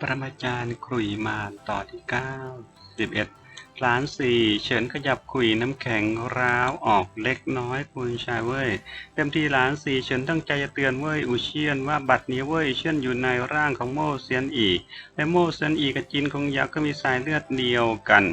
ปรมาจารย์ขลุยมารตอที่เก้าสิบเอ็ดล้านสี่เฉินขยับขุยน้ำแข็งร้าวออกเล็กน้อยคุณชายเว้ยเต็มที่ล้านสี่เฉินตั้งใจจะเตือนเว้ยอูเชียนว่าบัตรนี้เว้ยเชียนอยู่ในร่างของโมเซียนอีและโมเซียนอีกับจินคงยักษ์ก็มีสายเลือดเดียวกัน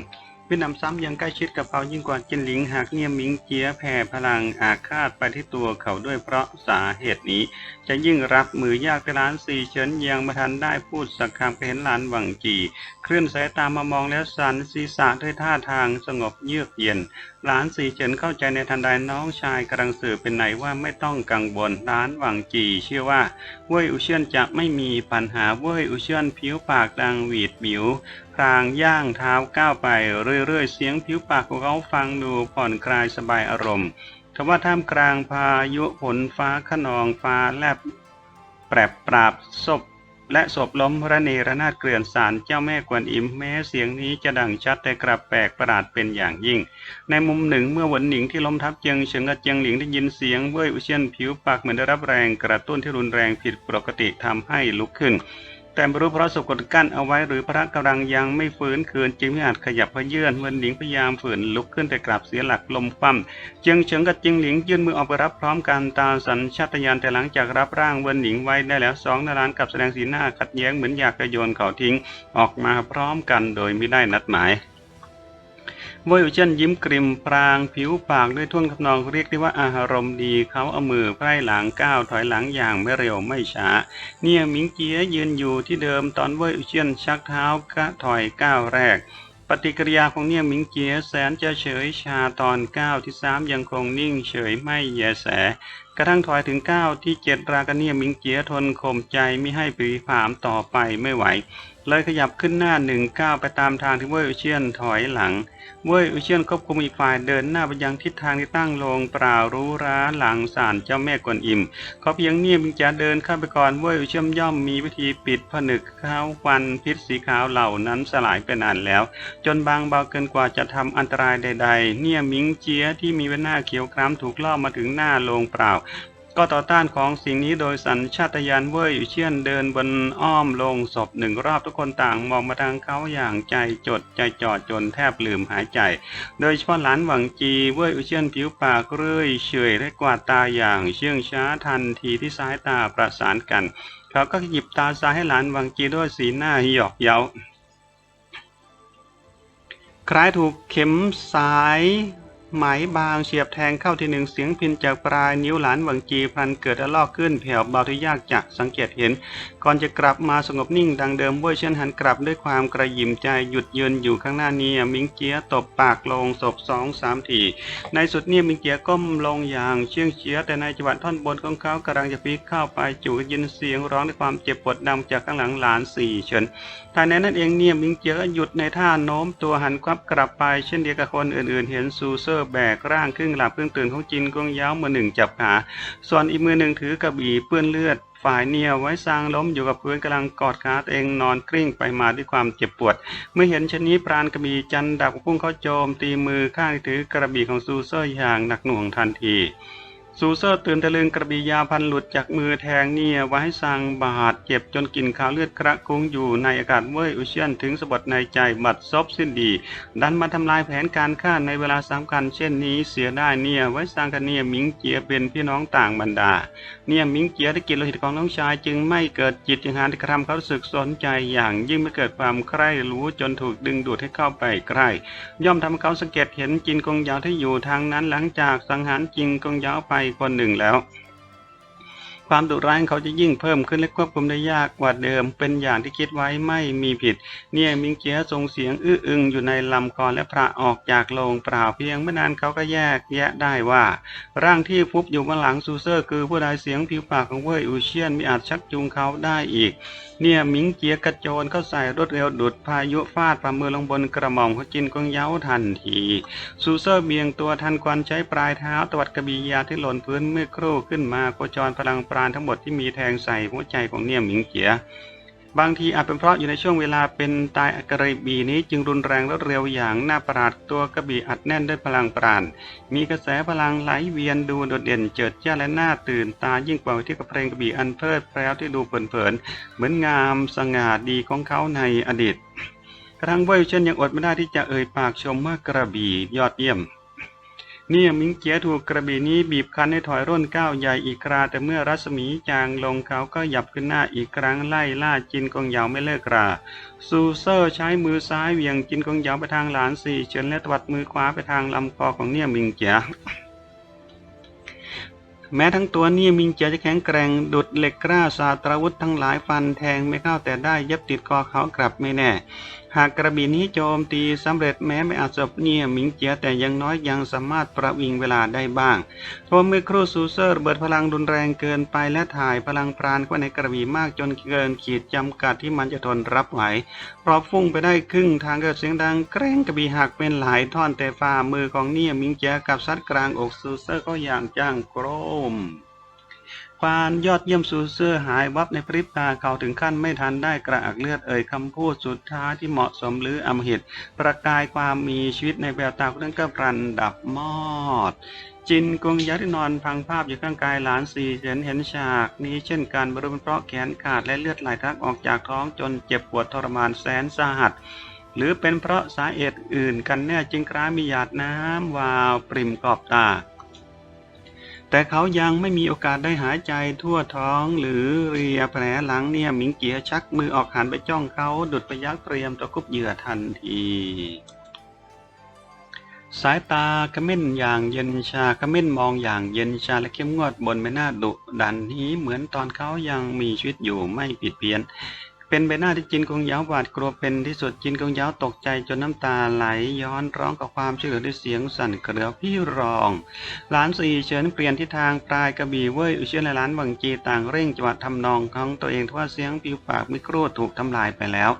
วินำซ้ำยังใกล้ชิดกับเขายิ่งกว่าจินหลิงหากเงียมิงเจียแผ่พลังอาฆาตไปที่ตัวเขาด้วยเพราะสาเหตุนี้ จะยิ่งรับมือยากแต่ล้านสี่เฉินยังไม่ทันได้พูดสักคำเห็นหลานหวังจีเคลื่อนสายตามามองแล้วสันศีรษะด้วยท่าทางสงบเยือกเย็นหลานสี่เฉินเข้าใจในทันใดน้องชายกำลังสื่อเป็นไหนว่าไม่ต้องกังวลหลานหวังจีเชื่อว่าเว่ยอุเชียนจะไม่มีปัญหาเว่ยอุเชียนผิวปากดังหวีดบิวพรางย่างเท้าก้าวไปเรื่อยๆ เสียงผิวปากของเขาฟังดูผ่อนคลายสบายอารมณ์ทว่าท่ามกลางพายุฝนฟ้าขนองฟ้าแลบแปรบปราบศพและศพล้มระเนระนาดเกลื่อนสารเจ้าแม่กวนอิมแม้เสียงนี้จะดังชัดแต่กลับแปลกประหลาดเป็นอย่างยิ่ง ในมุมหนึ่งเมื่อหวนหนิงที่ล้มทับเจียงเฉิงกับเจียงหลิงได้ยินเสียงเว่ยอุเชียนผิวปากเหมือนได้รับแรงกระตุ้นที่รุนแรงผิดปกติทำให้ลุกขึ้น แต่ไม่รู้เพราะสะกดกั้นเอาไว้หรือพระกำลังยังไม่ฟื้นคืนจึงไม่อาจขยับเพื่อเยื่อนเวนหลิงพยายามฝืนลุกขึ้นแต่กลับเสียหลักลมคว่ำจึงเฉิงกับจิงหลิงยื่นมือออกไปรับพร้อมกันตาสัญชาตญาณแต่หลังจากรับร่างเวินหลิงไว้ได้แล้วสองนารานกับแสดงสีหน้าขัดแย้งเหมือนอยากจะโยนเขาทิ้ง ออกมาพร้อมกันโดยไม่ได้นัดหมาย วยเช่นยิ้มกริมปราง ผิวปากด้วยท่วงทำนองเรียกได้ว่าอารมณ์ดีเขาเอามือไพร่หลังก้าวถอยหลังอย่างไม่เร็วไม่ช้า เนี่ยมิงเจียยืนอยู่ที่เดิมตอนเวยเช่นชักเท้ากะถอยก้าวแรก ปฏิกิริยาของเนี่ยมิงเจียแสนจะเฉยชาตอนก้าวที่สามยังคงนิ่งเฉยไม่แยแสกระทั่งถอยถึงก้าวที่เจ็ดรากระเนี่ยมิงเจียทนข่มใจไม่ให้ปรีผามต่อไปไม่ไหว เลยขยับขึ้นหน้าหนึ่งก้าวไปตามทางที่เว่ยอุเชียนถอยหลัง เว่ยอุเชียนควบคุมอีกฝ่ายเดินหน้าไปยังทิศทางที่ตั้งลงเปล่ารู้ร้าหลังศาลเจ้าแม่กวนอิมเขาเพียงเนียบจะเดินเข้าไปก่อนเว่ยอุเชียมย่อมมีวิธีปิดผนึกข้าววันพิษสีขาวเหล่านั้นสลายไปนานแล้ว จนบางเบาเกินกว่าจะทำอันตรายใด ๆ เนี่ยมิงเจียที่มีใบหน้าเขียวคล้ำถูกล่อมาถึงหน้าโลงเปล่า ก็ต่อต้านของสิ่งนี้โดยสัญชาตญาณเว่ยอุเชียนเดินบนอ้อมลงศพหนึ่งรอบทุกคนต่างมองมาทางเขาอย่างใจจดใจจ่อจนแทบลืมหายใจ โดยเฉพาะหลานหวังจีเว่ยอุเชียนผิวปากเรื่อยเฉยและกวาดตาอย่างเชื่องช้าทันทีที่สายตาประสานกัน เขาก็หยิบตาซ้ายให้หลานหวังจีด้วยสีหน้าหยอกเย้าคล้ายถูกเข็มสาย ไหมบางเฉียบแทงเข้าที่หนึ่งเสียงพินจากปลายนิ้วหลานหวังจีพลันเกิดระลอกขึ้นแผ่วเบาที่ยากจะสังเกตเห็น ก่อนจะกลับมาสงบนิ่งดังเดิมเว้ยเช่นหันกลับด้วยความกระยิมใจหยุดยืนอยู่ข้างหน้านี้มิงเจียตบปากลงศพสองสามทีในสุดเนี่ยมิงเจียก้มลงอย่างเชื่องเฉียแต่ในจังหวะท่อนบนของเขากำลังจะพลิกเข้าไปจู่ยินเสียงร้องด้วยความเจ็บปวดดังจากข้างหลังหลานสี่เฉินทางนั้นนั่นเองเนี่ยมิงเจียก็หยุดในท่าโน้มตัวหันควับกลับไปเช่นเดียวกับคนอื่นๆ เห็นซูเซอร์แบกร่างครึ่งหลับครึ่งตื่นของจินกงย้าวมือหนึ่งจับขา ส่วนอีกมือหนึ่งถือกระบี่เปื้อนเลือดฝ่ายเนี่ยไว้ซางล้มอยู่กับพื้นกำลังกอดขาตัวเองนอนกลิ้งไปมาด้วยความเจ็บปวด เมื่อเห็นชนนี้ปราณกระบี่จันดับพุ่งเข้าโจมตีมือข้างถือกระบี่ของซูเซอร์อย่างหนักหน่วงทันที ซูเซอร์ตื่นตะลึงกระบี่ยาพันหลุดจากมือแทงเนี่ยไว้ให้ซางบาดเจ็บจนกินขาวเลือดกระคุ้งอยู่ในอากาศเว่ยอุเชียนถึงสะบัดในใจบัดซบสิ้นดี ดันมาทำลายแผนการฆ่าในเวลาสำคัญเช่นนี้เสียได้เนี่ยไว้สร้างกันเนี่ยมิงเจียเป็นพี่น้องต่างบรรดาเนี่ยมิงเจียได้กินโลหิตของน้องชายจึงไม่เกิดจิตอย่างหานที่กระทำเขาสึกสนใจอย่างยิ่งไม่เกิดความใคร่รู้จนถูกดึงดูดให้เข้าไปใกล้ย่อมทำให้เขาสังเกตเห็นจินกงยาวที่อยู่ทางนั้นหลังจากสังหารจินกงยาวไปคนหนึ่งแล้ว ความดุร้ายเขาจะยิ่งเพิ่มขึ้นและควบคุมได้ยากกว่าเดิม เป็นอย่างที่คิดไว้ไม่มีผิด เนี่ยมิงเจียส่งเสียงอื้ออึงอยู่ในลำคอและพระออกจากโลงเปล่าเพียงไม่นานเขาก็แยกแยะได้ว่า ร่างที่ฟุบอยู่บนหลังซูเซอร์คือผู้ใดเสียงผิวปากของเว่ยอูเชียนไม่อาจชักจูงเขาได้อีก เนี่ยมิงเจียกระโจนเข้าใส่รวดเร็วดุดพายุฟาดฝ่ามือลงบนกระหม่อมของจินกงเย้าทันทีซูเซอร์เบี่ยงตัวทันควันใช้ปลายเท้าตวัดกระบี่ยาที่หล่นพื้นเมื่อครู่ขึ้นมาโคจรพลังปราณทั้งหมดที่มีแทงใส่หัวใจของเนี่ยหมิงเจียบางทีอาจเป็นเพราะอยู่ในช่วงเวลาเป็นตายกระบีนี้จึงรุนแรงและเร็วอย่างน่าประหลาดตัวกระบี่อัดแน่นด้วยพลังปราณ มีกระแสพลังไหลเวียนดูโดดเด่นเจิดจ้าและน่าตื่นตายิ่งกว่าที่กับเพลงกระบี่อันเพลิดเพลินที่ดูเผินๆเหมือนงามสง่าดีของเขาในอดีต กระทั่งเว่ยเช่นยังอดไม่ได้ที่จะเอ่ยปากชมว่ากระบี่ยอดเยี่ยม เนี่ยมิงเจียถูกกระบี่นี้บีบคั้นให้ถอยร่นก้าวใหญ่อีกครา แต่เมื่อรัศมีจางลงเขาก็หยับขึ้นหน้าอีกครั้งไล่ล่าจินกองเหยาไม่เลิกราซูเซอร์ใช้มือซ้ายเหวี่ยงจินกองเหยาไปทางหลานสี่เฉินและตวัดมือขวาไปทางลำคอของเนี่ยมิงเจียแม้ทั้งตัวเนี่ยมิงเจียจะแข็งแกร่งดุดเหล็กกล้าสาตราวุธทั้งหลายฟันแทงไม่เข้าแต่ได้เย็บติดคอเขากลับไม่แน่ หากกระบี่นี้โจมตีสำเร็จแม้ไม่อาจจบเนี่ยมิงเจียแต่ยังน้อยยังสามารถประวิงเวลาได้บ้างเพราะเมื่อครูซูเซอร์เบิดพลังรุนแรงเกินไปและถ่ายพลังปราณเข้าในกระบี่มากจนเกินขีดจำกัดที่มันจะทนรับไหวเพราะฟุ้งไปได้ครึ่งทางเกิดเสียงดังแกร่งกระบี่หักเป็นหลายท่อนแต่ฝ่ามือของเนี่ยมิงเจียกับซัดกลางอกซูเซอร์ก็อย่างจ้างโกรม ความยอดเยี่ยมซูเซอร์หายวับในพริบตาเขาถึงขั้นไม่ทันได้กระอักเลือดเอ่ยคำพูดสุดท้ายที่เหมาะสมหรืออมหิต ประกายความมีชีวิตในแววตาคนนั้นก็พรันดับมอดจินกงยักษ์ที่นอนพังภาพอยู่ข้างกายหลานสี่เห็นเห็นฉากนี้เช่นการบริเวณเพราะแขนขาดและเลือดไหลทักออกจากท้องจนเจ็บปวดทรมานแสนสาหัส หรือเป็นเพราะสาเหตุอื่นกันแน่จึงคล้ามีหยาดน้ำวาวปริมขอบตา แต่เขายังไม่มีโอกาสได้หายใจทั่วท้องหรือเรียแผลหลังเนี่ยหมิงเกียชักมือออกหันไปจ้องเขาดุดไปยักเตรียมตะคุบเหยื่อทันที สายตากระเม่นอย่างเย็นชากระเม่นมองอย่างเย็นชาและเข้มงวดบนใบหน้าดุดันนี้เหมือนตอนเขายังมีชีวิตอยู่ไม่ผิดเพี้ยน เป็นใบหน้าที่จินกงยาวหวาดกลัวเป็นที่สุดจินกงยาวตกใจจนน้ำตาไหลย้อนร้องกับความช่วยเหลือด้วยเสียงสั่นเกลียวพี่รองหลานสี่เฉินเปลี่ยนทิศทางปลายกระบี่เว่ยอุเชียนและหลานวังจีต่างเร่งจังหวะทำนองของตัวเองทว่าเสียงผิวปากมิโครถูกทำลายไปแล้ว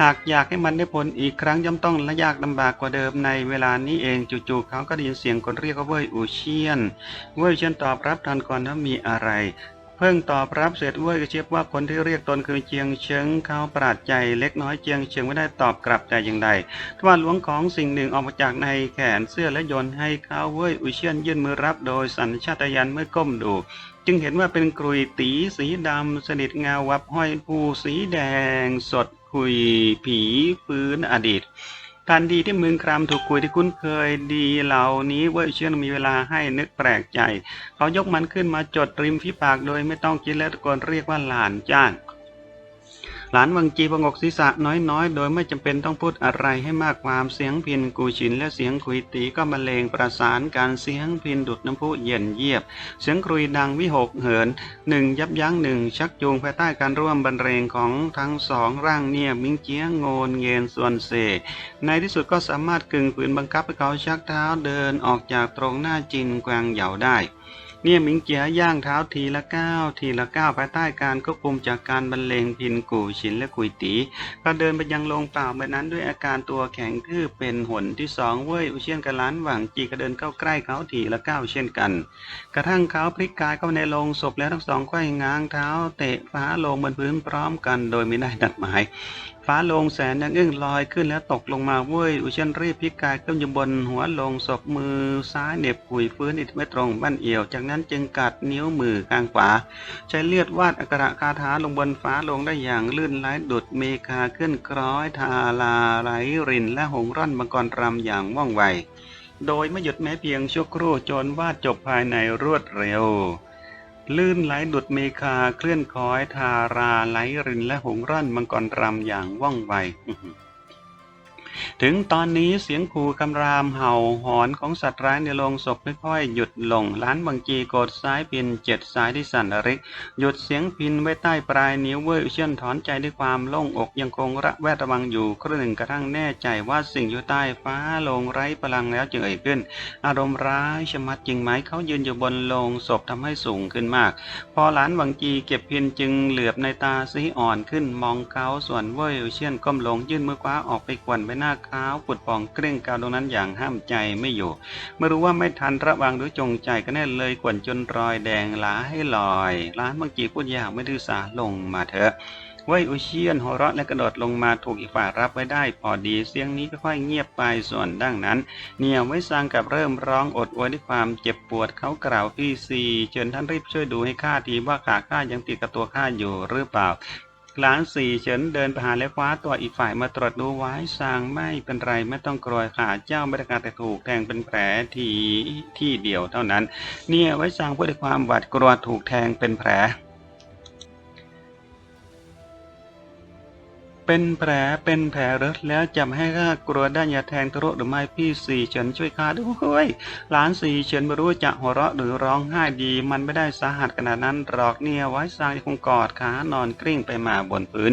หากอยากให้มันได้ผลอีกครั้งย่อมต้องละยากลำบากกว่าเดิมในเวลานี้เองจู่ๆเขาก็ได้ยินเสียงคนเรียกว่าเว่ยอูเชียนเว่ยเชียนตอบรับทันก่อนว่ามีอะไร เพิ่งตอบรับเสร็จเว่ยก็เชียบว่าคนที่เรียกตนคือเจียงเฉิงเขาประหลาดใจเล็กน้อยเจียงเฉิงไม่ได้ตอบกลับแต่อย่างใดทว่าหลวงของสิ่งหนึ่งออกมาจากในแขนเสื้อและโยนให้เขาเว่ยอุเชียนยื่นมือรับโดยสัญชาตญาณเมื่อก้มดูจึงเห็นว่าเป็นกรุยตีสีดำสนิทเงาวับห้อยภูสีแดงสดคุยผีฟื้นอดีต ทันทีที่มึงครามถูกคุยที่คุ้นเคยดีเหล่านี้เว่ยเชียนมีเวลาให้นึกแปลกใจ เขายกมันขึ้นมาจดริมฝีปากโดยไม่ต้องคิดและตะโกนเรียกว่าหลานจ้าน หลานวังจีประงกศีรษะน้อยๆ โดยไม่จำเป็นต้องพูดอะไรให้มากความเสียงพินกูชินและเสียงคุยตีก็บรรเลงประสานการเสียงพินดุดน้ำพุเย็นเยียบ เสียงกรุยดังวิหกเหินหนึ่งยับยั้งหนึ่งชักจูงภายใต้การร่วมบรรเลงของทั้งสองร่างเนี่ยมิงเจียงโงนเงียนส่วนเซในที่สุดก็สามารถกึ่งฝืนบังคับให้เขาชักเท้าเดินออกจากตรงหน้าจินแกวงเหยาได้ เนี่ยหมิงเจียย่างเท้าทีละก้าวทีละก้าวภายใต้การควบคุมจากการบรรเลงพินกูชินและกุยตีก็เดินไปยังโรงเปล่าแบบนั้นด้วยอาการตัวแข็งทื่อเป็นหนที่สองเว้ยอุเชียนกับล้านหวังจีก็เดินเข้าใกล้เขาทีละก้าวเช่นกัน กระทั่งเขาพลิกกายเข้าในโรงศพแล้วทั้งสองค่อยง้างเท้าเตะฟ้าลงบนพื้นพร้อมกันโดยไม่ได้นัดหมาย ฟ้าลงแสนยังอึ้งลอยขึ้นแล้วตกลงมาเว้ยอุเชนรีบพลิกกายขึ้นอยู่บนหัวลงศพมือซ้ายเหน็บกุยฟื้นอิดไม่ตรงบั้นเอี่ยว จากนั้นจึงกัดนิ้วมือข้างขวา ใช้เลือดวาดอักระคาถาลงบนฟ้าลงได้อย่างลื่นไหลดุดเมฆาขึ้นคล้อยทาลาไหลรินและหงร่อนมังกรรำอย่างว่องไวโดยไม่หยุดแม้เพียงชั่วครู่จนวาดจบภายในรวดเร็ว ลื่นไหลดุดเมฆาเคลื่อนคอยทาราไหลรินและหงร่อนมังกรรำอย่างว่องไว ถึงตอนนี้เสียงขู่คำรามเห่าหอนของสัตว์ร้ายในโรงศพค่อยๆหยุดลงล้านบังกีกดซ้ายพินเจ็ดซ้ายที่สั่นระริก หยุดเสียงพินไว้ใต้ปลายนิ้วเว้ยเชื่อนถอนใจด้วยความโล่งอกยังคงระแวดระวังอยู่ครึ่งหนึ่งกระทั่งแน่ใจว่าสิ่งอยู่ใต้ฟ้าลงไร้พลังแล้วจึงเอ่ยขึ้น อารมณ์ร้ายชะมัดจริงไหมเขายืนอยู่บนโลงศพทำให้สูงขึ้นมาก พอหลานหวังจีเก็บพินจึงเหลือบในตาสีอ่อนขึ้นมองเขาส่วนเว่ยเชียนก้มลงยื่นมือคว้าออกไปกวนใบหน้าขาวปุดปองเกร่งกาวตรงนั้นอย่างห้ามใจไม่อยู่เมื่อรู้ว่าไม่ทันระวังหรือจงใจก็แน่เลยกวนจนรอยแดงหลาให้ลอยหลานบางจีพูดยากไม่ดื้อสาลงมาเถอะเว่ยอุเชียนหัวเราะและกระโดดลงมาถูกอีกฝ่ายรับไว้ได้พอดีเสียงนี้ก็ค่อยเงียบไปส่วนดังนั้น เนี่ยไว้สร้างกับเริ่มร้องอดโวยด้วยความเจ็บปวดเขากล่าวพี่ซีเชิญท่านรีบช่วยดูให้ข้าทีว่าขาข้ายังติดกับตัวข้าอยู่หรือเปล่า หลานสี่เฉินเดินไปหาและคว้าตัวอีกฝ่ายมาตรวจดูไว้สางไม่เป็นไรไม่ต้องกลัวขาเจ้าไม่ได้การแต่ถูกแทงเป็นแผลทีที่เดียวเท่านั้น เนี่ยไว้สางเพื่อความหวาดกลัวถูกแทงเป็นแผล เป็นแผลเป็นแผลรือแล้วจำให้ข้ากลัวได้ยาแทงทะลุหรือไม่พี่สี่เฉินช่วยข้าด้วยหลานสี่เฉินไม่รู้จะหัวเราะหรือร้องไห้ดี มันไม่ได้สาหัสขนาดนั้นหรอกเนี่ยไว้สร้างคงกอดขานอนกลิ้งไปมาบนพื้น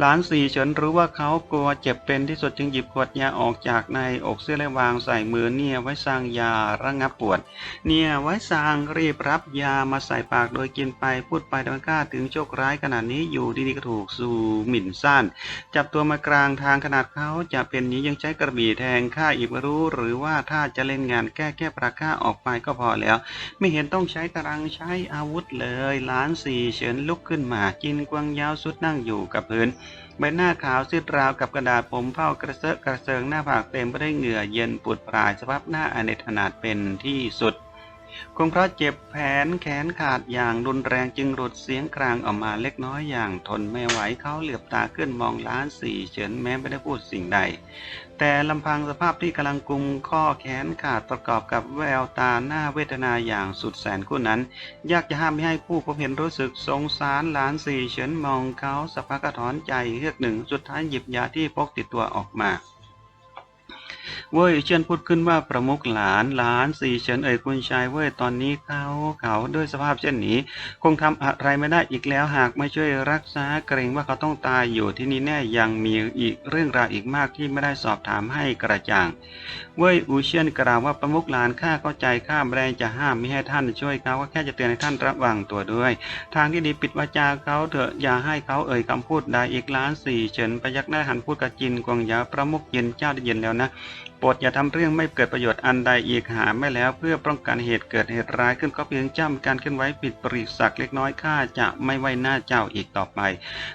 หลานสี่เฉินรู้ว่าเขากลัวเจ็บเป็นที่สุดจึงหยิบขวดยาออกจากในอกเสื้อและวางใส่มือเนี่ยไว้สร้างยาระงับปวด เนี่ยไว้สร้างรีบรับยามาใส่ปากโดยกินไปพูดไปโดยกล้าถึงโชคร้ายขนาดนี้อยู่ดีๆก็ถูกสู่หมิ่นซ่านจับตัวมากลางทางขนาดเขาจะเป็นนี้ยังใช้กระบี่แทงข้าอีกรู้ หรือว่าถ้าจะเล่นงานแก้แก้ประค่าออกไปก็พอแล้ว ไม่เห็นต้องใช้ตารางใช้อาวุธเลยหลานสี่เฉินลุกขึ้นมากินกวางยาวสุดนั่งอยู่กับพื้น ใบหน้าขาวซีดราวกับกระดาษผมเผ้ากระเซาะกระเซิงหน้าผากเต็มไปด้วยเหงื่อเย็นปวดปลายสภาพหน้าอเนจนาดเป็นที่สุด คงเพราะเจ็บแผนแขนขาดอย่างรุนแรงจึงหลุดเสียงกลางออกมาเล็กน้อยอย่างทนไม่ไหวเขาเหลือบตาขึ้นมองล้านสี่เฉินแม้ไม่ได้พูดสิ่งใด แต่ลำพังสภาพที่กำลังกุมข้อแขนขาดประกอบกับแววตาหน้าเวทนาอย่างสุดแสนกุ้นั้น ยากจะห้ามไม่ให้ผู้พบเห็นรู้สึกสงสารหลานสี่เฉินมองเขาสักพักก็ถอนใจเฮือกหนึ่งสุดท้ายหยิบยาที่พกติดตัวออกมา เว้ยเชิญพูดขึ้นว่าประมุขหลานหลานสี่เฉินเอ่ยคุณชายเว้ยตอนนี้เขาเขาด้วยสภาพเช่นนี้ คงทำอะไรไม่ได้อีกแล้วหากไม่ช่วยรักษาเกรงว่าเขาต้องตายอยู่ที่นี่แน่ยังมีอีกเรื่องราวอีกมากที่ไม่ได้สอบถามให้กระจ่าง เว่ยอูเชียนกล่าวว่าประมุขหลานข้าเข้าใจข้าแรงจะห้ามไม่ให้ท่านช่วยเขาก็แค่จะเตือนให้ท่านระวังตัวด้วย ทางที่ดีปิดวาจาเขาเถอะอย่าให้เขาเอ่ยคำพูดใดอีกล้านสี่เฉินพยักหน้าหันพูดกับจินกวงยาประมุขเย็นเจ้าได้ยินแล้วนะ โปรดอย่าทำเรื่องไม่เกิดประโยชน์อันใดอีกหาไม่แล้ว เพื่อป้องกันเหตุเกิดเหตุร้ายขึ้นก็เพียงจ้ำการเคลื่อนไหวผิดปริสักเล็กน้อยข้าจะไม่ไว้หน้าเจ้าอีกต่อไป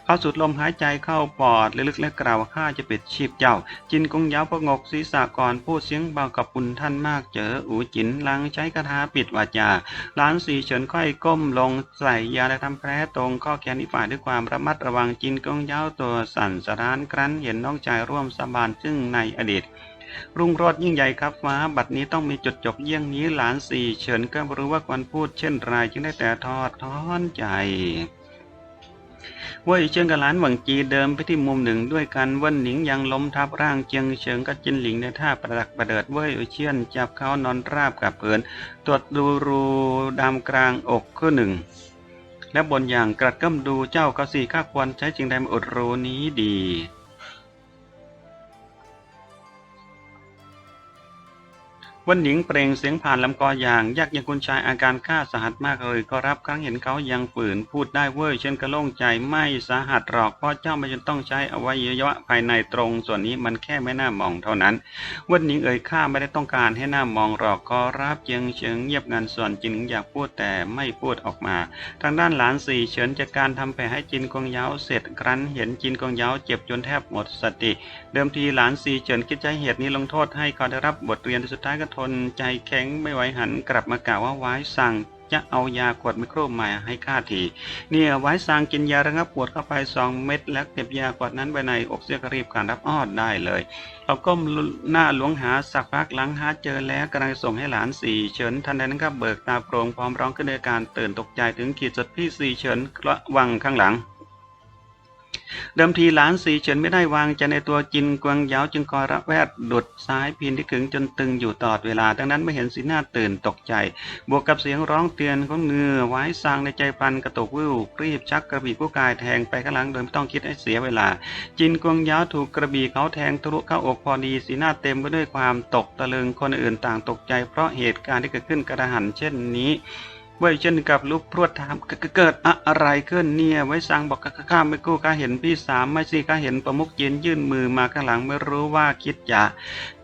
เขาสูดลมหายใจเข้าปอดลึกๆและกล่าวข้าจะปิดชีพเจ้า จินกงยาวประงกศีรษะก่อนพูดเสียงเบากับปุนท่านมากเจออูจินลังใช้คาถาปิดวาจาหลานสีเฉินค่อยก้มลงใส่ยาและทำแผลตรงข้อแขนอีกฝ่ายด้วยความระมัดระวังจินกงยาวตัวสั่นสะร้านครั้นเห็นน้องชายร่วมสาบานซึ่งในอดีต รุ่งโรจน์ยิ่งใหญ่ครับฟ้า บัดนี้ต้องมีจุดจบเยี่ยงนี้หลานสี่เฉินก็รู้ว่าควรพูดเช่นไรจึงได้แต่ทอดทอนใจเว่ยเชิงกับหลานหวังจีเดิมไปที่มุมหนึ่งด้วยกันเวันหนิงยังล้มทับร่างเจียงเฉิงกับจินหลิงในท่าประดักประเดิดเว่ยเชียนจับเขานอนราบกับเผินตรวจดูรูดำกลางอกขึ้นหนึ่งและบนอย่างกระดก้มดูเจ้าก็สี่ข้าควรใช้จึงได้มาอุดรูนี้ดี วันหญิงเปล่งเสียงผ่านลำคออย่างยากยังคุณชายอาการข้าสาหัสมากเลยก็รับครั้งเห็นเขายังฝืนพูดได้เว้ยเช่นกระโล่งใจไม่สาหัสหรอกเพราะเจ้าไม่จำต้องใช้อวัยวะภายในตรง ส่วนนี้มันแค่ไม่น่ามองเท่านั้น วันหญิงเอ่ยข้าไม่ได้ต้องการให้หน้ามองหรอกก็รับเจียงเฉิงเงียบงันส่วนจินอยากพูดแต่ไม่พูดออกมา ทางด้านหลานสี่เฉินจากการทำแผลให้จินกงเย้าเสร็จครั้นเห็นจินกงเย้าเจ็บจนแทบหมดสติ เดิมทีหลานสี่เฉินคิดใช้เหตุนี้ลงโทษให้เขาได้รับบทเรียนสุดท้ายก็ทนใจแข็งไม่ไหวหันกลับมากล่าวว่าไว้สั่งจะเอายาขวดไมโครมาให้ข้าทีเนี่ยไว้สั่งกินยาระงับปวดเข้าไปสองเม็ดแล้วเก็บยาขวดนั้นไว้ในอกเสียกรีบการรับอ้อดได้เลยเขาก้มหน้าหลวงหาสักพักหลังหาเจอแล้วกำลังส่งให้หลานสี่เฉินทันใดนั้นก็เบิกตาโปร่งพร้อมร้องขึ้นด้วยการตื่นตกใจถึงขีดสุดพี่สี่เฉินระวังข้างหลัง เดิมทีหลานสีเฉินไม่ได้วางใจในตัวจินกวงเหยาวจึงคอยระแวดดุดซ้ายพินที่ขึงจนตึงอยู่ตลอดเวลา ดังนั้นไม่เห็นสีหน้าตื่นตกใจ บวกกับเสียงร้องเตือนของเงือไว้สร้างในใจพันกระตุกวิวรีบชักกระบี่ผู้กายแทงไปข้างหลังโดยไม่ต้องคิดให้เสียเวลา จินกวงเหยาวถูกกระบี่เขาแทงทะลุเข้าอกพอดีสีหน้าเต็มไปด้วยความตกตะลึงคนอื่นต่างตกใจ เพราะเหตุการณ์ที่เกิดขึ้นกระหันเช่นนี้ ไว้ยเช่นกับลูกพรวดถามเกิดอะไรขึ้นเนี่ย ไว้สั่งบอกข้าไม่กู้ข้าเห็นพี่สามไม่สิข้าเห็นประมุกเย็นยื่นมือมาข้างหลังไม่รู้ว่าคิดอย่า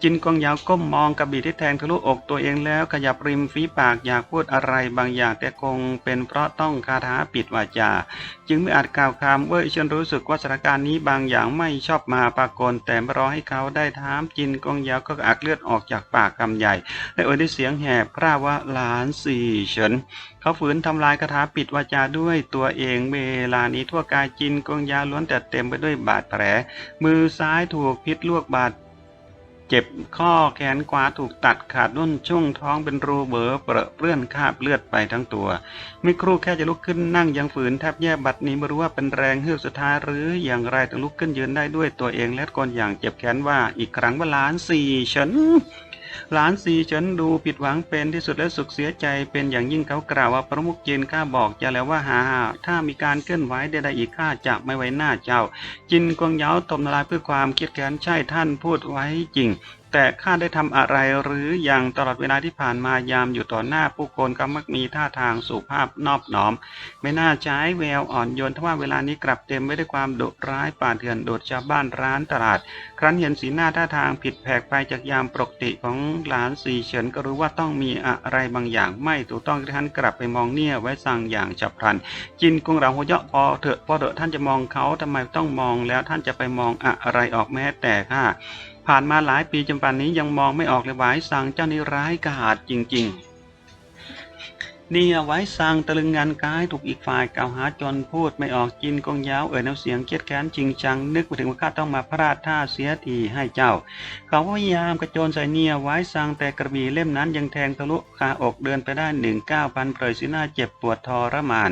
จินกองยาวก้มมองกระบี่ที่แทงทะลุอกตัวเองแล้ว ขยับริมฝีปากอยากพูดอะไรบางอย่างแต่คงเป็นเพราะต้องคาถาปิดวาจาจึงไม่อาจกล่าวคำเว่ยเชิญรู้สึกว่าสถานการณ์นี้บางอย่างไม่ชอบมาปรากฏแต่ไม่รอให้เขาได้ถามจินกองยาวก็อักเลือดออกจากปากกำใหญ่และเอ่ยด้วยเสียงแหบพร่าว่าหลานสี่เฉินเขาฝืนทำลายคาถาปิดวาจาด้วยตัวเองเวลานี้ทั่วกายจินกองยาวล้วนแต่เต็มไปด้วยบาดแผล มือซ้ายถูกพิษลวกบาด เจ็บข้อแขนขวาถูกตัดขาดนุ่นช่วงท้องเป็นรูเบอเปรอะเปื้อนคาบเลือดไปทั้งตัวไม่ครูแค่จะลุกขึ้นนั่งยังฝืนแทบแย่บัดนี้ไม่รู้ว่าเป็นแรงเฮือกสุดท้ายหรืออย่างไรต้องลุกขึ้นยืนได้ด้วยตัวเองและกนอย่างเจ็บแขนว่าอีกครั้งว่าล้านสี่ฉัน หลานสีฉันดูผิดหวังเป็นที่สุดและสุขเสียใจเป็นอย่างยิ่งเขากล่าวว่าพระมุขจินข้าบอกจะแล้วว่าหาถ้ามีการเคลื่อนไหวใดๆอีกข้าจะไม่ไว้หน้าเจ้า จินกวงเหยาตบนลายเพื่อความคิดแค้นใช่ท่านพูดไว้จริง แต่ข้าได้ทำอะไรหรืออย่างตลอดเวลาที่ผ่านมายามอยู่ต่อหน้าผู้คนก็มักมีท่าทางสุภาพนอบน้อม ไม่น่าใช้แววอ่อนโยนทว่าเวลานี้กลับเต็มไปด้วยความดุร้ายป่าเถื่อนโดดชาวบ้านร้านตลาด ครั้นเห็นสีหน้าท่าทางผิดแผกไปจากยามปกติของหลานสีเฉินก็รู้ว่าต้องมีอะไรบางอย่างไม่ถูกต้องท่านกลับไปมองเนี่ยไว้สั่งอย่างฉับพลัน จินกงเราหัวเราะพอเถอะพอเถอะท่านจะมองเขาทำไมต้องมองแล้วท่านจะไปมองอะไรออกแม้แต่ข้า ผ่านมาหลายปีจนป่านนี้ยังมองไม่ออกเลยหวายสั่งเจ้านี่ร้ายกาจจริง ๆนี่เอาไว้สั่งตะลึงงานกายถูกอีกฝ่ายกล่าวหาจนพูดไม่ออกจินกงยาวเอ่ยน้ำเสียงเคียดแค้นจริงจัง นึกไปถึงว่าข้าต้องมาพลาดท่าเสียทีให้เจ้า เขาพยายามกระโจนใส่เนี่ยไว้สั่งแต่กระบี่เล่มนั้นยังแทงทะลุคาอกเดินไปได้หนึ่งเก้าพันเผยสีหน้าเจ็บปวดทรมาน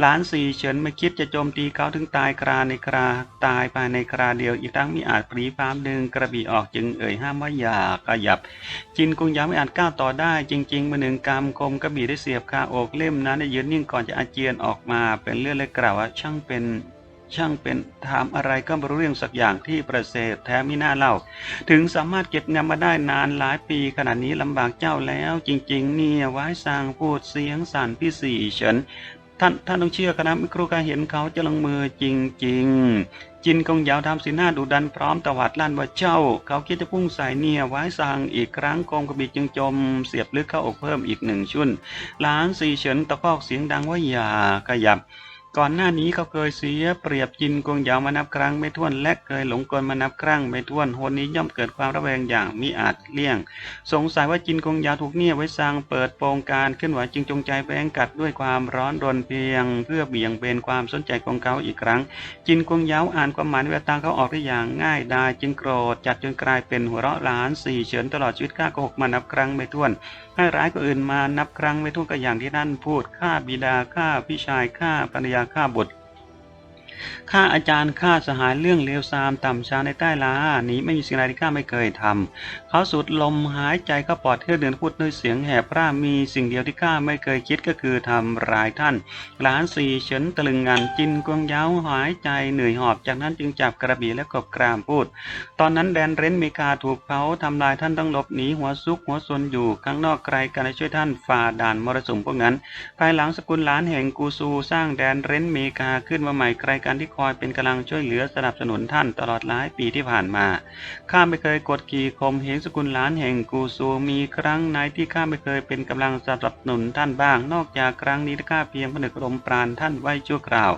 หลานสี่เฉินไม่คิดจะโจมตีเขาถึงตายคราในคราตายภายในคราเดียวอีกทั้งมิอาจปรีพามดึงกระบี่ออกจึงเอ่ยห้ามว่าอย่าขยับ จินกุงยาไม่อาจก้าวต่อได้ จริง ๆมาหนึ่งกรรมคมกระบี่ได้เสียบคาอกเล่มนั้นได้ยืนนิ่งก่อนจะอาเจียนออกมา เป็นเลือดเลยกล่าวว่าช่างเป็นช่างเป็นถามอะไรก็ไม่รู้เรื่องสักอย่างที่ประเสริฐแท้ไม่น่าเล่า ถึงสามารถเก็บงำมาได้นานหลายปีขนาดนี้ลำบากเจ้าแล้ว จริง ๆ เนี่ยไว้สร้างพูดเสียงสั่นพี่สี่เฉิน ท่านท่านต้องเชื่อกันนะมิครูกาเห็นเขาจะลงมือจริง ๆ จินกงยาวทำสีหน้าดุดันพร้อมตวัดลั่นว่าเจ้า เขาคิดจะพุ่งใส่เนี่ยไว้สั่งอีกครั้งกองกระบี่จึงจม เสียบลึกเข้าอกเพิ่มอีกหนึ่งชุนหลานสีเฉินตะคอกเสียงดังว่าอย่าขยับ ก่อนหน้านี้เขาเคยเสียเปรียบจินกงยาวมานับครั้งไม่ถ้วนและเคยหลงกลมานับครั้งไม่ถ้วนหนนี้ย่อมเกิดความระแวงอย่างมิอาจเลี่ยง สงสัยว่าจินกงยาวถูกเนี่ยไว้สร้างเปิดโปงการเคลื่อนไหวจึงจงใจแฝงกัดด้วยความร้อนรนเพียง เพื่อเบี่ยงเบนความสนใจของเขาอีกครั้ง จินกงยาวอ่านความหมายในแววตาเขาออกได้อย่างง่ายดายจึงโกรธจัดจนกลายเป็นหัวเราะหลานสี่เฉินตลอดชีวิตข้าโกหกมานับครั้งไม่ถ้วนให้ร้ายก็อื่นมานับครั้งไม่ถ้วนก็อย่างที่ท่านพูดฆ่าบิดาฆ่าพี่ชายฆ่าภรรยาฆ่าบุตร ข้าอาจารย์ข้าสหายเรื่องเลวทรามต่ำช้าในใต้ลานี้ไม่มีสิ่งใดที่ข้าไม่เคยทำเขาสูดลมหายใจเข้าปอดเทือกเดินพูดด้วยเสียงแหบพร่ามีสิ่งเดียวที่ข้าไม่เคยคิดก็คือทำร้ายท่านหลานสี่เฉินตะลึงงานจินกวงเย้าหายใจเหนื่อยหอบจากนั้นจึงจับกระบี่และกบกรามพูด ตอนนั้นแดนเรนเมกาถูกเผาทำลายท่านต้องหลบหนีหัวซุกหัวซนอยู่ข้างนอกไกลกันช่วยท่านฝ่าด่านมรสุมพวกนั้น ภายหลังสกุลหลานแห่งกูซูสร้างแดนเรนเมกาขึ้นมาใหม่ไกลกันที่คอยเป็นกำลังช่วยเหลือสนับสนุนท่านตลอดหลายปีที่ผ่านมา ข้าไม่เคยกดขี่ข่มเหงสกุลหลานแห่งกูซูมีครั้งไหนที่ข้าไม่เคยเป็นกำลังสนับสนุนท่านบ้าง นอกจากครั้งนี้ที่ข้าเพียงผนึกลมปราณท่านไว้ชั่วคราว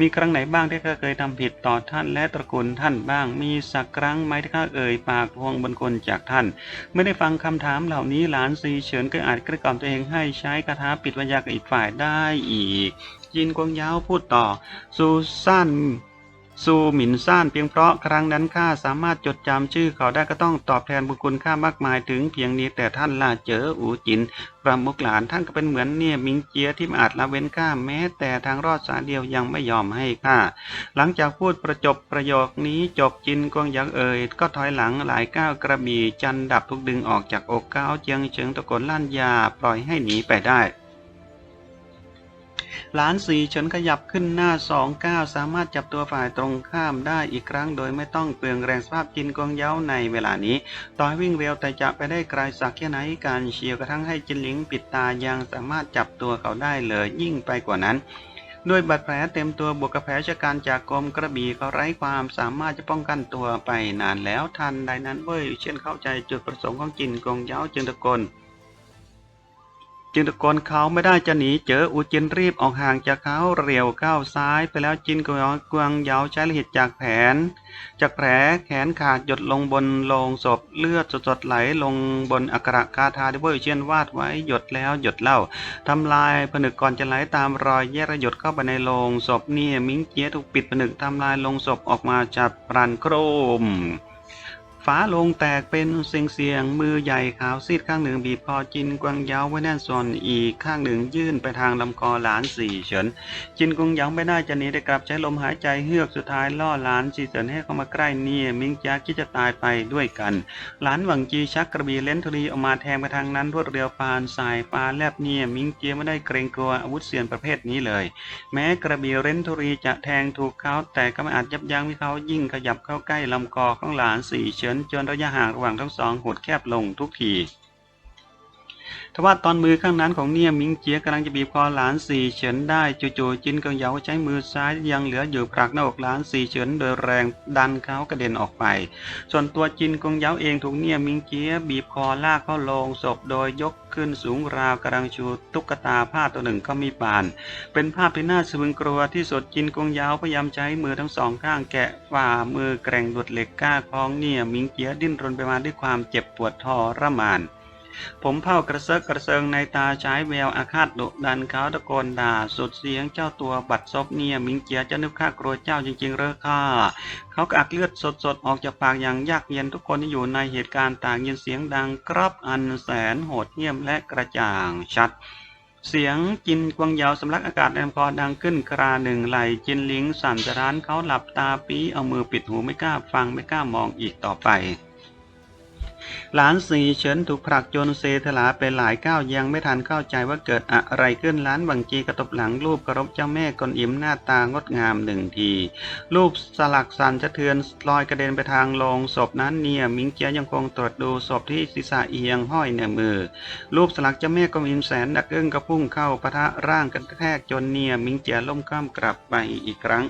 มีครั้งไหนบ้างที่ข้าเคยทำผิดต่อท่านและตระกูลท่านบ้าง มีสักครั้งไหมที่ข้าเอ่ยปากทวงบุญคุณจากท่าน ไม่ได้ฟังคำถามเหล่านี้หลานซีเฉินก็อาจกระกล่อมตัวเองให้ใช้คาถาปิดวิญญาณกับอีกฝ่ายได้อีกยินกวงยาวพูดต่อ ซูซันซูหมินซ่านเพียงเพราะครั้งนั้นข้าสามารถจดจำชื่อเขาได้ก็ต้องตอบแทนบุญคุณข้ามากมายถึงเพียงนี้แต่ท่านล่าเจออูจินประมุขหลานท่านก็เป็นเหมือนเนี่ยมิงเจียที่อาจละเว้นข้าแม้แต่ทางรอดสาเดียวยังไม่ยอมให้ข้าหลังจากพูดประจบประโยคนี้จบจินกวงยังเอ่ยก็ถอยหลังหลายก้าวกระบี่จันดับทุกดึงออกจากอกก้าวเจียงเฉิงตะโกนลั่นยาปล่อยให้หนีไปได้ ลานสีเฉินขยับขึ้นหน้าสองก้าวสามารถจับตัวฝ่ายตรงข้ามได้อีกครั้ง โดยไม่ต้องเปลืองแรงสภาพจินกองเย้าในเวลานี้ ต่อให้วิ่งเร็วแต่จะไปได้ไกลสักแค่ไหนการเฉียวกระทั่งให้จินหลิงปิดตายังสามารถจับตัวเขาได้เลยยิ่งไปกว่านั้นด้วยบาดแผลเต็มตัวบวกกับแผลชะกันจากกรมกระบี่เขาไร้ความสามารถจะป้องกันตัวไปนานแล้วทันใดนั้นเว้ยเช่นเข้าใจจุดประสงค์ของจินกองเย้าจึงตะโกน จจึงตะโกนเขาไม่ได้จะหนีเจออูจินรีบออกห่างจากเขาเรียวก้าวซ้ายไปแล้วจินกวางกวางเหยาใช้ลหิตจากแผน จากแผลแขนขาดหยดลงบนโลงศพเลือดสดๆไหลลงบนอักระคาถาที่เวอร์เชียนวาดไว้หยดแล้วหยดเล่าทำลายผนึกก่อนจะไหลตามรอยแยกระหยดเข้าไปในโลงศพเนี่ยมิงเจียถูกปิดผนึกทำลายลงศพออกมาจากปรันโครม ฝาลงแตกเป็นเสียงเสียงมือใหญ่ขาวซีดข้างหนึ่งบีบคอจินกวางเยาไว้แน่นส่วนอีกข้างหนึ่งยื่นไปทางลำคอหลานสี่เฉินจินกวางเยาไม่ได้จะหนีได้กลับใช้ลมหายใจเฮือกสุดท้ายล่อหลานสี่เฉินให้เข้ามาใกล้เนี่ยมิงจ้าคิดจะตายไปด้วยกัน หลานหวังจีชักกระบี่เล่นธุรีออกมาแทงไปทางนั้นรวดเร็วปานสายปลาแลบเนี่ยมิงเจียไม่ได้เกรงกลัวอาวุธเสียนประเภทนี้เลย แม้กระบี่เล่นธุรีจะแทงถูกเขาแต่ก็ไม่อาจยับยั้งให้เขายิ่งขยับเข้าใกล้ลำคอของหลานสี่เฉินจนระยะห่างระหว่างทั้งสองหดแคบลงทุกที ทว่าตอนมือข้างนั้นของเนี่ยมิงเจียกำลังจะบีบคอหลานสี่เฉินได้จู่ๆจินกังเหยาใช้มือซ้ายยังเหลืออยู่ผลักหน้าอกหลานสี่เฉินโดยแรงดันเขากระเด็นออกไป ส่วนตัวจินกงเหยาเองถูกเนี่ยมิงเจียบีบคอลากเข้าลงศพโดยยกขึ้นสูงราวกำลังชูตุ๊กตาผ้าตัวหนึ่งก็มีบาน เป็นภาพที่น่าสะพรึงกลัวที่สุดจินกงเยาพยายามใช้มือทั้งสองข้างแกะฝ่ามือแกร่งดุดเหล็กก้าคล้องเนี่ยมิงเจียดิ้นรนไปมาด้วยความเจ็บปวดทรมาน ผมเผ่ากระเซิกกระเซิงในตาใช้แววอาฆาตดุดันเขาตะโกนด่า สุดเสียงเจ้าตัวบัดซบเนี่ยมิงเจียจะนึกฆ่ากลัวเจ้าจริงๆเหรอค่ะเขากักเลือดสดๆ ออกจากปากอย่างยากเย็นทุกคนที่อยู่ในเหตุการณ์ต่างยินเสียงดังกรอบอันแสนโหดเหี้ยมและกระจ่างชัดเสียงจินกวางยาวสำลักอากาศในลำคอดังขึ้นคราหนึ่งไหลจินลิงสั่นสะท้านเขาหลับตาปีเอามือปิดหูไม่กล้าฟังไม่กล้ามองอีกต่อไป หลานสี่เฉินถูกผลักจนเซถลาไปหลายก้าวยังไม่ทันเข้าใจว่าเกิดอะไรขึ้นหล้านบังจีกระตบหลังรูปกระรบเจ้าแม่กวนอิ่มหน้าตางดงามหนึ่งที รูปสลักสันสะเทือนลอยกระเด็นไปทางโลงศพนั้นเนี่ยมิงเจียยังคงตรวจดูศพที่ศีรษะเอียงห้อยเหนือมือ รูปสลักเจ้าแม่กวนอิ่มแสนดักเอื้องกระพุ่งเข้าปะทะร่างกันแทกจนเนี่ยมิงเจียล้มข้ามกลับไปอีกครั้ง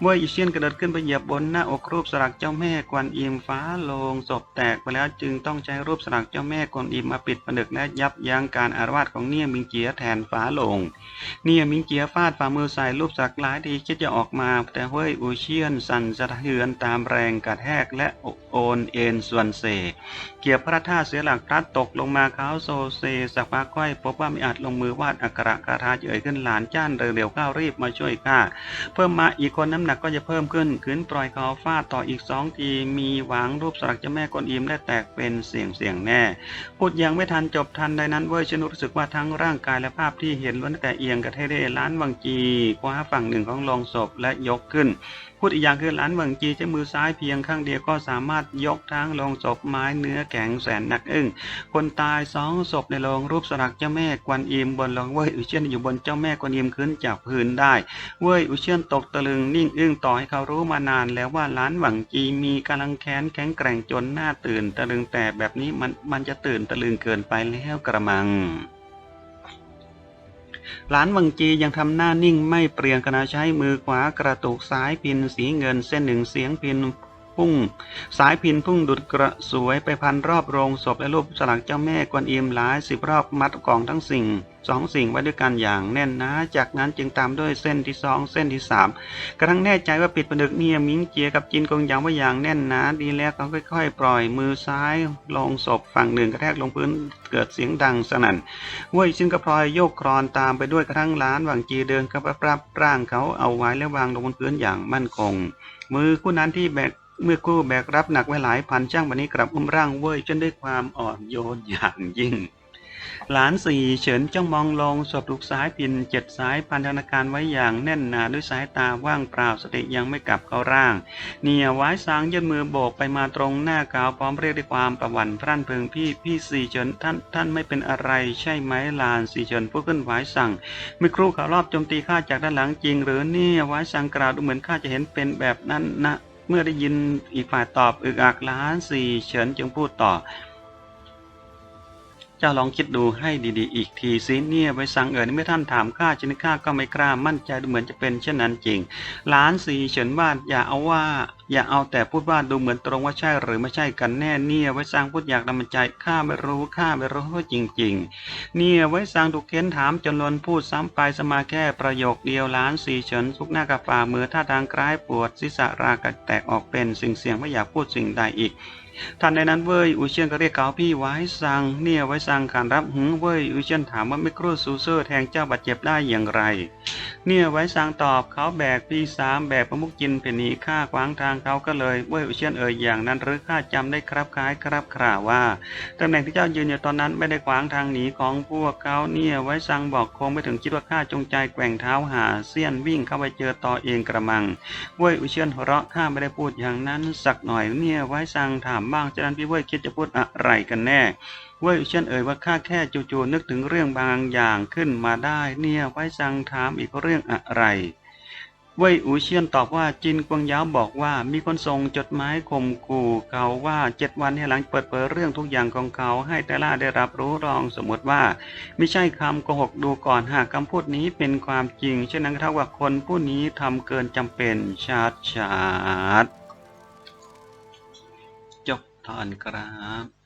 เมื่ออีเชียนกระโดดขึ้นไปเหยียบบนหน้าอกรูปสลักเจ้าแม่กวนอิมฟ้าลงศพแตกไปแล้วจึงต้องใช้รูปสลักเจ้าแม่กวนอิมมาปิดผนึกและยับยั้งการอารวาสของเนี่ยมิงเจียแทนฟ้าลง เนี่ยมิงเจียฟาดฝ่ามือใส่รูปสลักหลายทีคิดจะออกมา แต่เฮ้ยอูเชียนสั่นสะเทือนตามแรงกระแทกและโอนเอ็นส่วนเซเกียบพระธาตุเสียหลักพลัดตกลงมาเขาโซเซสักพักค่อยพบว่าไม่อาจลงมือวาดอักขระคาถาเอ่ยขึ้นหลานจ้านเร็วๆก้าวรีบมาช่วยข้าเพิ่มมาอีกคนน้ำหนักก็จะเพิ่มขึ้นขืนปล่อยเขาฟาดต่ออีกสองทีมีหวังรูปสลักเจ้าแม่กวนอิมได้แตกเป็นเสียงเสียงแน่ พูดยังไม่ทันจบทันใดนั้นเวอร์ชนรู้สึกว่าทั้งร่างกายและภาพที่เห็นล้วนแต่เอียงกระเทเรล้านวังจีคว้าฝั่งหนึ่งของโลงศพและยกขึ้น พูดอีกอย่างคือหลานวังจีใช้มือซ้ายเพียงข้างเดียวก็สามารถยกทั้งโลงศพไม้เนื้อแข็งแสนหนักอึ้ง คนตายสองศพในโรงรูปสลักเจ้าแม่กวนอิมบนโลงเว้ยอุเชียนอยู่บนเจ้าแม่กวนอิมขึ้นจากพื้นได้ เว้ยอุเชียนตกตะลึงนิ่งอึ้งต่อให้เขารู้มานานแล้วว่าหลานหวังจีมีกำลังแค้นแข็งแกร่งจนหน้าตื่นตะลึงแต่แบบนี้มันมันจะตื่นตะลึงเกินไปแล้วกระมัง หลานวังจียังทำหน้านิ่งไม่เปลี่ยนขณะใช้มือขวากระตุกสายพินสีเงินเส้นหนึ่งเสียงพินพุ่ง สายพินพุ่งดุดกระสวยไปพันรอบโรงศพและรูปสลักเจ้าแม่กวนอิมหลายสิบรอบมัดกล่องทั้งสิ่ง สองสิ่งไว้ด้วยกันอย่างแน่นนาจากนั้นจึงตามด้วยเส้นที่สองเส้นที่สามกระทั่งแน่ใจว่าปิดผนึกเนี่ยมิงเจียกับจินกงยางไว้อย่างแน่นนาดีแล้วเขาค่อย ๆ ปล่อยมือซ้ายลงศพฝั่งหนึ่งกระแทกลงพื้นเกิดเสียงดังสนั่นเว่ยซึ่งก็พลอยโยกคลอนตามไปด้วยกระทั่งล้านหวังจีเดินเข้าปรับร่างเขาเอาไว้และวางลงบนพื้นอย่างมั่นคง มือคู่นั้นที่แบกเมื่อคู่แบกรับหนักไว้หลายพันช่างวันนี้กลับอุ้มร่างเว่ยจนด้วยความอ่อนโยนอย่างยิ่ง หลานสี่เฉินจ้องมองลงศพลูกซ้ายพินเจ็ดสายพันธนาการไว้อย่างแน่นหนาด้วยสายตาว่างเปล่าสติยังไม่กลับเข้าร่าง เนียไว้สางยื่นมือโบกไปมาตรงหน้ากาวพร้อมเรียกด้วยความประวันพรั่นเพึงพี่พี่สี่เฉินท่านท่านไม่เป็นอะไรใช่ไหมหลานสี่เฉินพูดขึ้นไว้สั่งเมื่อครู่เขารอบโจมตีข้าจากด้านหลังจริง หรือเนี่ยไว้สังกล่าวดูเหมือนข้าจะเห็นเป็นแบบนั้นนะเมื่อได้ยินอีกฝ่ายตอบอึกอักล้านสี่เฉินจึงพูดต่อ เจ้าลองคิดดูให้ดีๆ อีกทีสิเนี่ยไว้สังเอ๋ยเมื่อท่านถามข้าชนิดข้าก็ไม่กล้ามั่นใจดูเหมือนจะเป็นเช่นนั้นจริงหลานสีเฉินว่าอย่าเอาว่าอย่าเอาแต่พูดว่าดูเหมือนตรงว่าใช่หรือไม่ใช่กันแน่เนี่ยไว้สร้างพูดอยากดำมันใจข้าไม่รู้ข้าไม่รู้จริงๆ เนี่ยไว้สร้างถูกเค้นถามจนลนพูดซ้ำไปสมาแค่ประโยคเดียวหลานสีเฉินซุกหน้ากับฝ่ามือท่าทางคล้ายปวดศีรษะรากแตกออกเป็นสิ่งเสียงไม่อยากพูดสิ่งใดอีก ท่านในนั้นเว้ยอูเชียนก็เรียกเกาพี่ไว้สั่งเนี่ยไว้สั่งขานรับหือเว้ยอูเชียนถามว่าไม่ครซูเซอร์แทงเจ้าบาดเจ็บได้อย่างไร เนี่ยไว้สั่งตอบเขาแบกพี่สามแบกประมุกจินเพนีข้าขวางทางเขาก็เลยเว้ยอูเชียนเอ่ยอย่างนั้นหรือข้าจำได้ครับคล้ายครับคราว่าตำแหน่งที่เจ้ายืนอยู่ตอนนั้นไม่ได้ขวางทางหนีของพวกเขาเนี่ยไว้สั่งบอกคงไม่ถึงคิดว่าข้าจงใจแกว่งเท้าหาเสี้ยนวิ่งเข้าไปเจอต่อเองกระมังเว้ยอุเชียนหัวเราะข้าไม่ได้พูดอย่างนั้นสักหน่อยเนี่ยไว้สั่งถามบ้างฉะนั้นพี่เว้ยคิดจะพูดอะไรกันแน่เว้ยอุเชียนเอ่ยว่าข้าแค่จู่ๆนึกถึงเรื่องบางอย่างขึ้นมาได้ เนี่ยไว้สั่งถามอีกเรื่องอะไรเว่ยอูเชียนตอบว่าจินกวงยาวบอกว่ามีคนส่งจดหมายข่มขู่เขาว่าเจ็ดวันให้หลังเปิดเผยเรื่องทุกอย่างของเขาให้แต่ละได้รับรู้รองสมมติว่า ไม่ใช่คำโกหกดูก่อนหากคำพูดนี้เป็นความจริงเช่นนั้นเท่ากับคนผู้นี้ทำเกินจำเป็นชาดชาดจบต อนครับ